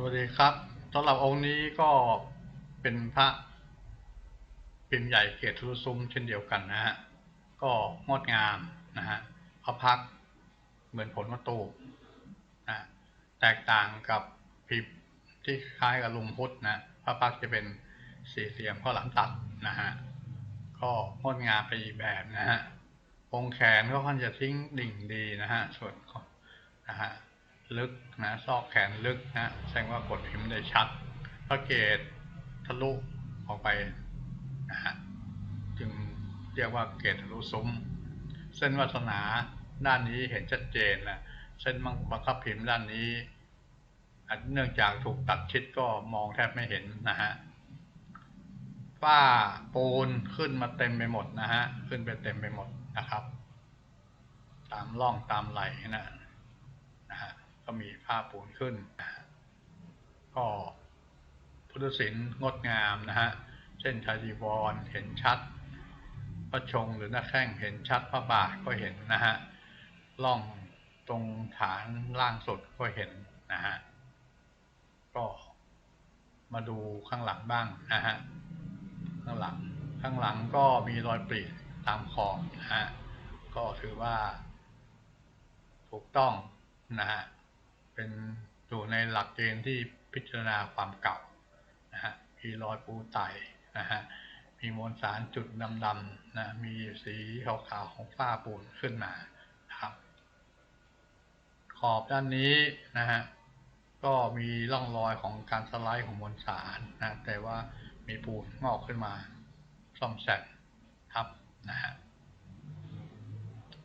สวัสดีครับสำหรับองค์นี้ก็เป็นพระพิมพ์ใหญ่เกศทุซุ้มเช่นเดียวกันนะฮะ ก็งดงามนะฮะพระพักเหมือนผลมะตูมนะแตกต่างกับพิมพ์ที่คล้ายกับลุงพุทธนะพระพักจะเป็นสี่เหลี่ยมข้อหลังตัดนะฮะ ก็งดงามไปอีกแบบนะฮะองค์แขนก็ค่อนจะทิ้งดิ่งดีนะฮะส่วนของนะฮะ ลึกนะซอกแขนลึกนะแสดงว่ากดพิมพ์ได้ชัดพระเกตทะลุออกไปนะฮะจึงเรียกว่าเกตทะลุซุ้ม เส้นวาสนาด้านนี้เห็นชัดเจนนะเส้นบังคับพิมพ์ด้านนี้อาจเนื่องจากถูกตัดชิดก็มองแทบไม่เห็นนะฮะฝ้าปูนขึ้นมาเต็มไปหมดนะฮะ ขึ้นไปเต็มไปหมดนะครับ ตามร่องตามไหลนะ ก็มีผ้าปูนขึ้น ก็พุทธศิลป์งดงามนะฮะ เช่นชาจีวรเห็นชัด พระชงหรือหน้าแข้งเห็นชัดพระบาทก็เห็นนะฮะล่องตรงฐานล่างสุดก็เห็นนะฮะ ก็มาดูข้างหลังบ้างนะฮะ ข้างหลัง ข้างหลังก็มีรอยปริตามขอบนะฮะ ก็ถือว่าถูกต้องนะฮะ เป็นอยู่ในหลักเกณฑ์ที่พิจารณาความเก่านะฮะมีรอยปูไตนะฮะมีมวลสารจุดดำๆนะมีสีขาวๆของฝ้าปูนขึ้นมาครับ ขอบด้านนี้นะฮะก็มีร่องรอยของการสไลด์ของมวลสารนะแต่ว่ามีปูนงอกขึ้นมาซ่อมแซมทับนะฮะ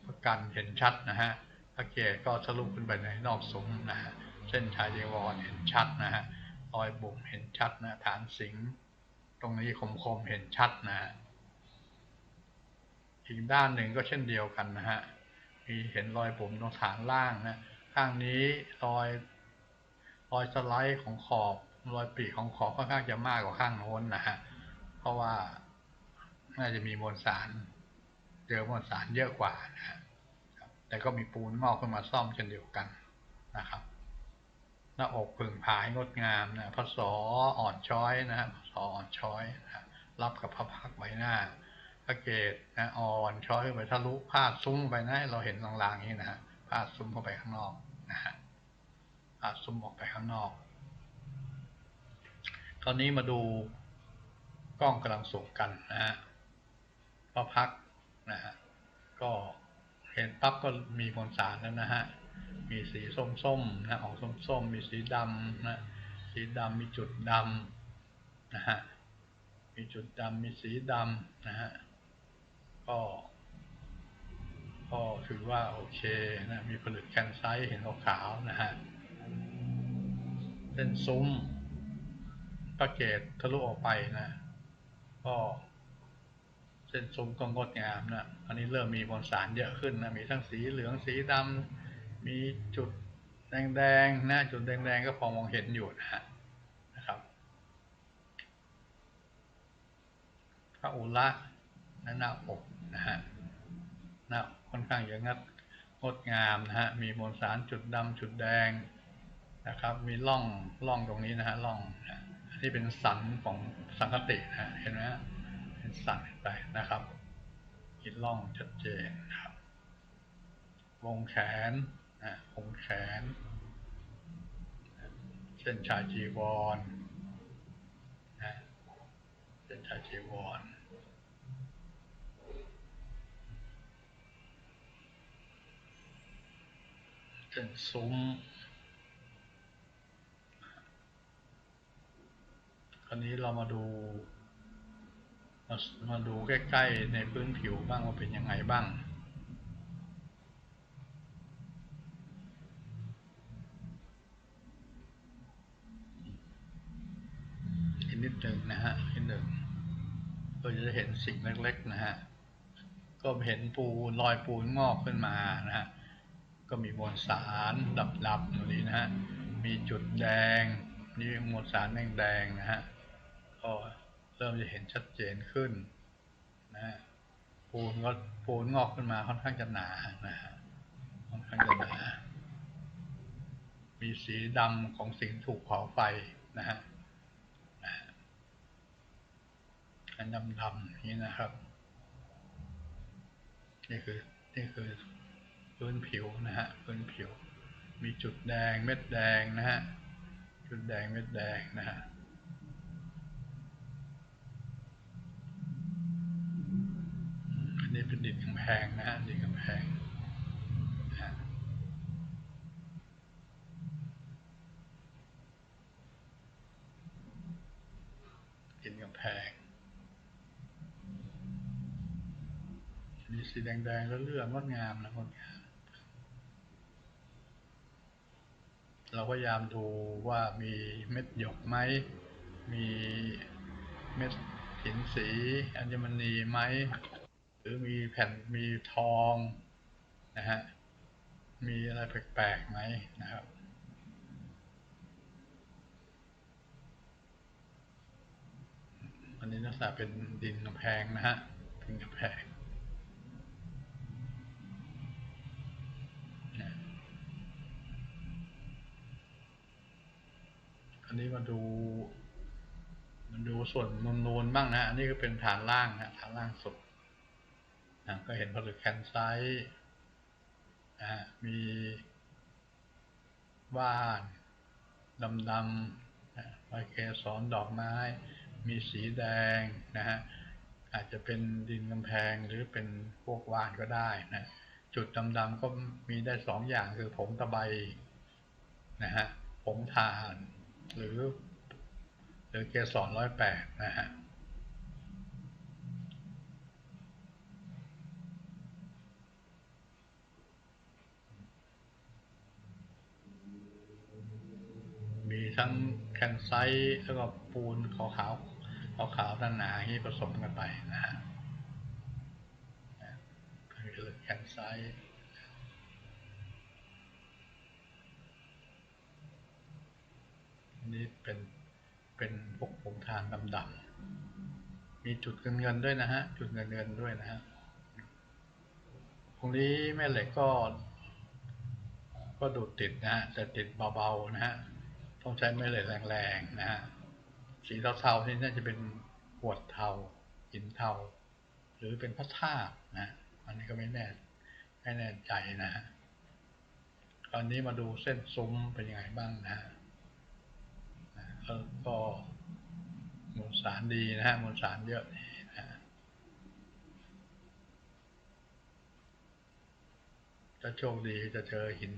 ประกันเห็นชัดนะฮะ พระเกศก็ทะลุขึ้นไปในนอกซุ้มนะฮะเส้นชายเยาวรเห็นชัดนะฮะรอยบุ๋มเห็นชัดนะฐานสิงตรงนี้คมๆเห็นชัดนะฮะอีกด้านหนึ่งก็เช่นเดียวกันนะฮะมีเห็นรอยบุ๋มตรงฐานล่างนะข้างนี้รอยรอยสไลด์ของขอบรอยปีกของขอบค่อนข้างจะมากกว่าข้างโน้นนะฮะเพราะว่าน่าจะมีมวลสารเจอมวลสารเยอะกว่านะฮะ แต่ก็มีปูนงอกขึ้นมาซ่อมเช่นเดียวกันนะครับ หน้าอกผึ่งผายงดงามนะพระสออ่อนช้อยนะพระสออ่อนช้อยนะรับกับพระพักใบหน้า พระเกศนะอ่อนช้อยไปทะลุพาซุ้มไปนะเราเห็นลางๆอย่างนี้นะฮะพาซุ้มเข้าไปข้างนอกนะฮะพาซุ้มออกไปข้างนอกตอนนี้มาดูกล้องกำลังสูงกันนะฮะพระพักนะฮะก็ เห็นปั๊บก็มีมวลสารแล้วนะฮะ มีสีส้มๆนะออกส้มๆ มีสีดำนะ สีดำมีจุดดำนะฮะ มีจุดดำมีสีดำนะฮะ ก็ก็ถือว่าโอเคนะมีผลึกแคนไซต์เห็นขาวๆนะฮะเส้นซุ้มพระเกตทะลุออกไปนะ ก็ เส้นซุ้มก็งดงามนะอันนี้เริ่มมีมวลสารเยอะขึ้นนะมีทั้งสีเหลืองสีดำมีจุดแดงๆนะจุดแดงๆก็พอมองเห็นอยู่นะฮะนะครับพระอุระหน้าอกนะฮะหน้าค่อนข้างจะงัดงดงามนะฮะมีมวลสารจุดดำจุดแดงนะครับ มีร่องร่องตรงนี้นะฮะร่องนะอันนี้เป็นสันของสังคตินะเห็นไหมฮะ สั่นไปนะครับเห็นร่องชัดเจนครับ วงแขนนะวงแขน เส้นชายจีวรนะเส้นชายจีวรเส้นซุ้มคราวนี้เรามาดู มามาดูใกล้ๆในพื้นผิวบ้างว่าเป็นยังไงบ้างอีกนิดหนึ่งนะฮะนิดหนึ่งก็จะเห็นสิ่งเล็กๆนะฮะก็เห็นปูนรอยปูนงอกขึ้นมานะฮะก็มีมวลสารดับๆตรงนี้นะฮะมีจุดแดงนี่มวลสารแดงๆนะฮะก็ เริ่มจะเห็นชัดเจนขึ้นนะฮะปูนก็ปูนงอกขึ้นมาค่อนข้างจะหนานะฮะค่อนข้างจะหนา มีสีดำของสิ่งถูกเผาไฟนะฮะอันดำๆนี้นะครับ นี่คือนี่คือพื้นผิวนะฮะพื้นผิว มีจุดแดงเม็ดแดงนะฮะ จุดแดงเม็ดแดงนะฮะอันนี้ เป็นดินกำแพงนะฮะดินกำแพงนะดินกำแพงมีสีแดงๆแล้วเลืองงดงามนะงดงาม เราพยายามดูว่ามีเม็ดหยกไหม มีเม็ดหินสีอัญมณีไหม หรือมีแผ่นมีทองนะฮะมีอะไรแปลกๆไหมนะครับอันนี้ลักษณะเป็นดินกำแพงนะฮะดินกำแพงอันนี้มาดูมาดูส่วนนูนๆบ้างนะ อันนี้ก็เป็นฐานล่างนะฐานล่างสุด นะก็เห็นผลึกแคนไซต์มีว่านดำๆนะใบเกสรดอกไม้ มีสีแดงนะฮะอาจจะเป็นดินกำแพงหรือเป็นพวกว่านก็ได้นะจุดดำๆก็มีได้สองอย่างคือผงตะไบนะฮะผงถ่านหรือ หรือเกสรร้อยแปดนะฮะ มีทั้งแคนไซต์แล้วก็ปูนขาวขาวขาวขาวๆหนาๆอย่างนี้ผสมกันไปนะฮะคือแคนไซต์นนี้เป็นเป็นพวกผงทานดำๆมีจุดเงินเงินๆด้วยนะฮะ จุดเงินเงินๆด้วยนะฮะตรงนี้แม่เหล็กก็ ก็ดูดติดนะฮะแต่ติดเบาๆนะฮะ ต้องใช้แม่เหล็กแรงๆนะฮะสีเทาๆนี่น่าจะเป็นขวดเทาหินเทา หรือเป็นพระธาตุนะอันนี้ก็ไม่แน่ไม่แน่ใจนะฮะตอนนี้มาดูเส้นซุ้มเป็นยังไงบ้างนะฮะก็มวลสารดีนะฮะมวลสารเยอะดีนะฮะโชคดีจะเจอหิน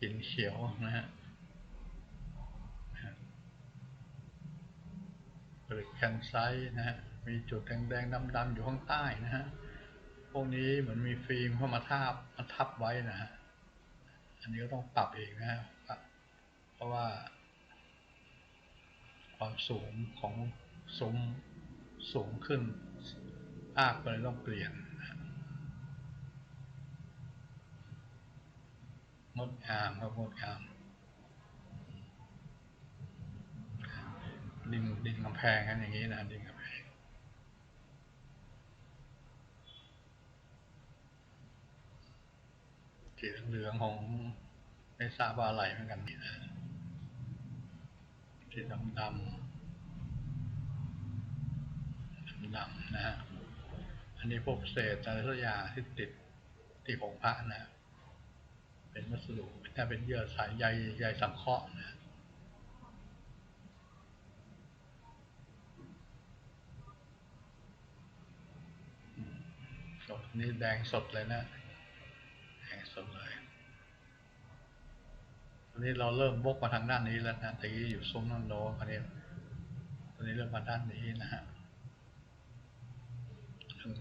หินเขียวนะฮะ ผลึกแคนไซต์นะฮะ มีจุดแดงๆดำๆอยู่ข้างใต้นะฮะ พวกนี้เหมือนมีฟิล์มเข้ามาทับมาทับไว้นะฮะ อันนี้ก็ต้องปรับเองนะฮะปรับเพราะว่า ความสูงของซุ้มสูงขึ้นภาคก็เลยต้องเปลี่ยนงดงามครับงดงาม ดินดินกำแพงกันอย่างนี้นะดินกำแพงสีเหลืองของไม่ทราบว่าอะไรเหมือนกันนี่นะสีดำดำดำนะฮะอันนี้พวกเศษอะไรสักอย่างที่ติดที่ของพระนะ เป็นวัสดุถ้าเป็นเยื่อสายใยใยสังเคราะห์นะ ส ดนี่แดงสดเลยนะแดงสดเลยตอนนี้เราเริ่มวกมาทางด้านนี้แล้วนะตะกี้อยู่ซุ้มน้ำโน้นตอนนี้ตอนนี้เริ่มมาด้านนี้นะฮะ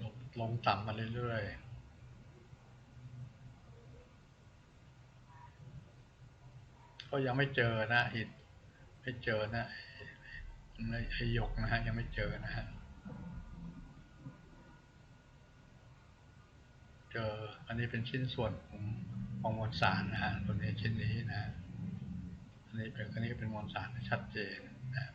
ลงลงต่ำมาเรื่อยๆก็ยังไม่เจอนะหินไม่เจอนะไอ้ไอ้หยกนะฮะยังไม่เจอนะฮะ เจออันนี้เป็นชิ้นส่วนของของมวลสารนะฮะตัวนี้ชิ้นนี้นะอันนี้เป็นอันนี้ก็เป็นมวลสารชัดเจนนะ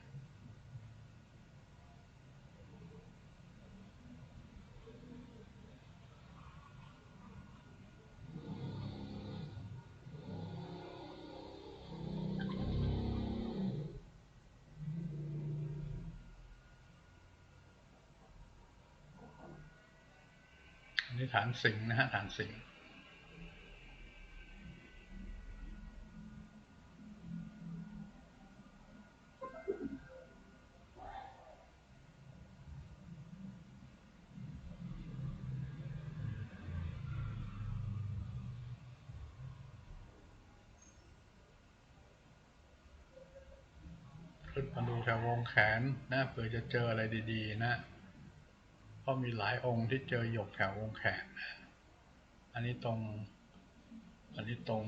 นี่ ฐานสิงนะฮะฐานสิงมาดูแถววงแขนนะเผื่อจะเจออะไรดี ๆ นะ เพราะมีหลายองค์ที่เจอหยกแถววงค์แขนนะอันนี้ตรง อันนี้ตรง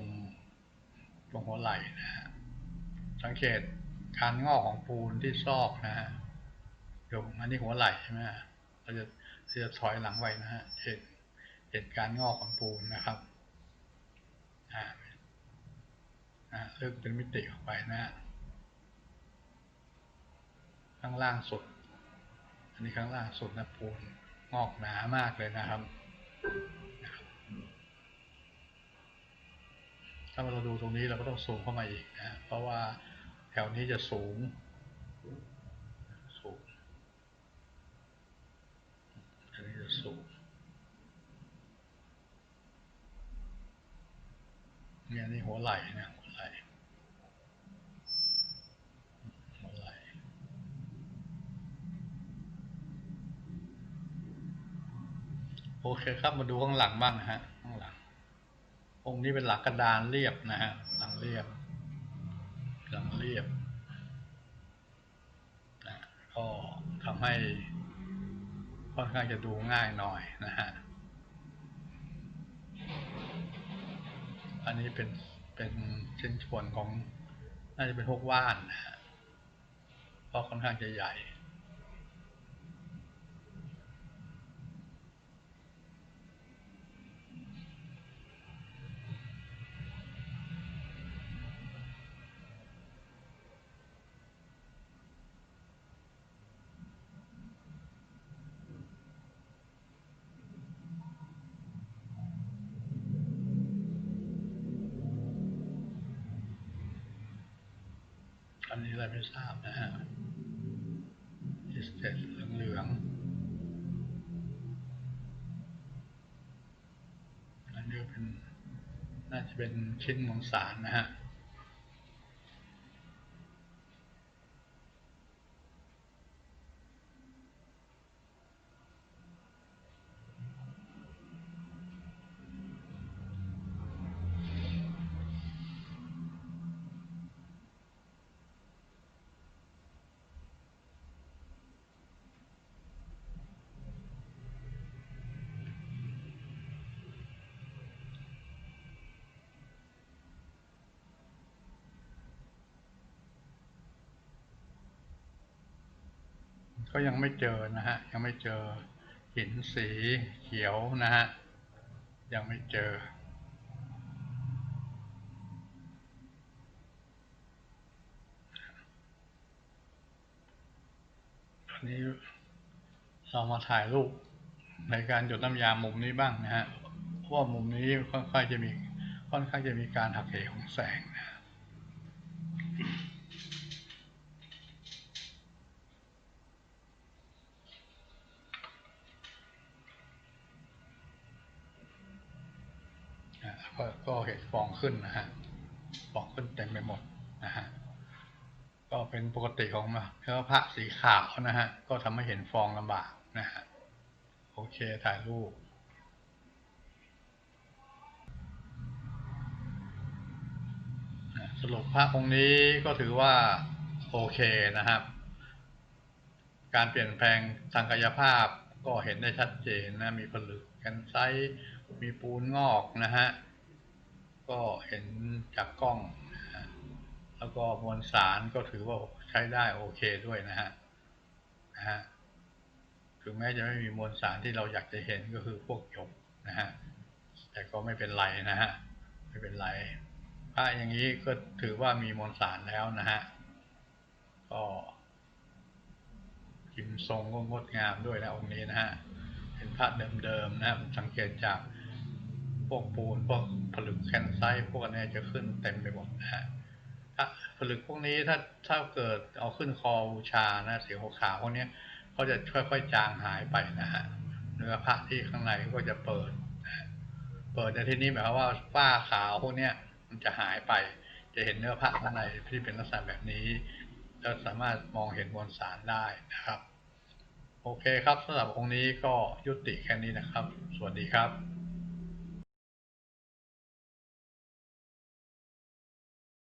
ตรงหัวไหล่นะฮะ สังเกตการงอกของปูนที่ซอกนะฮะเดี๋ยวอันนี้หัวไหล่ใช่ไหมเราจะเราจะถอยหลังไว้นะฮะ เห็น เห็นการงอกของปูนนะครับ อ่าอ่าเลือกเป็นมิติออกไปนะฮะข้างล่างสุด นนี้ข้างล่างสุดนะปูนงอกหนามากเลยนะครับถ้าเราดูตรงนี้เราก็ต้องสูงเข้ามาอีกนะ เพราะว่าแถวนี้จะสูง สูงอันนี้จะสูงเนี่ยนี่หัวไหล่นะหัวไหล่หัวไหล่ โอเคครับมาดูข้างหลังบ้างนะฮะข้างหลัง องค์นี้เป็นหลักกระดานเรียบนะฮะหลังเรียบ หลังเรียบนะก็ทำให้ค่อนข้างจะดูง่ายหน่อยนะฮะอันนี้เป็นเป็นชิ้นส่วนของน่าจะเป็นพวกว่านนะฮะเพราะค่อนข้างจะใหญ่ นี้อะไรไม่ทราบนะฮะอิสเตตเหลืองๆอันนี้เป็นน่าจะเป็นชิ้นมวลสารนะฮะ ก็ยังไม่เจอนะฮะ ยังไม่เจอหินสีเขียวนะฮะ ยังไม่เจออันนี้เรามาถ่ายรูปในการหยดน้ำยามุมนี้บ้างนะฮะเพราะว่ามุมนี้ค่อนข้างจะมีค่อนข้างจะมีการหักเหของแสงนะก็ก็เห็นฟอง ขึ้นนะฮะฟองขึ้นเต็มไปหมดนะฮะก็เป็นปกติของเพราะพระสีขาวนะฮะ ก็ทำให้เห็นฟองลำบากนะฮะ โอเคถ่ายรูปสรุปพระองค์นี้ก็ถือว่าโอเคนะครับ การเปลี่ยนแปลงทางกายภาพก็เห็นได้ชัดเจนนะ มีผลึกกันไซมีปูนงอกนะฮะ ก็เห็นจากกล้องนะฮะแล้วก็มวลสารก็ถือว่าใช้ได้โอเคด้วยนะฮะนะฮะถึงแม้จะไม่มีมวลสารที่เราอยากจะเห็นก็คือพวกหยกนะฮะแต่ก็ไม่เป็นไรนะฮะไม่เป็นไรพระอย่างนี้ก็ถือว่ามีมวลสารแล้วนะฮะก็พิมทรงก็งดงามด้วยนะองค์นี้นะฮะเป็นพระเดิมๆนะครับสังเกตจาก วกปูนพวกผลึกแคนไซต์พวกนี้จะขึ้นเต็มไปหมดนะฮะถ้าผลึกพวกนี้ถ้าถ้าเกิดเอาขึ้นคอบูชานะสีขาวพวกนี้เขาจะค่อยๆจางหายไปนะฮะเนื้อพระที่ข้างในก็จะเปิด เปิดในที่นี้หมายความว่าฝ้าขาวพวกนี้ยมันจะหายไป จะเห็นเนื้อพระข้างในที่เป็นลักษณะแบบนี้แล้วสามารถมองเห็นมวลสารได้นะครับ โอเคครับสำหรับองค์นี้ก็ยุติแค่นี้นะครับ สวัสดีครับ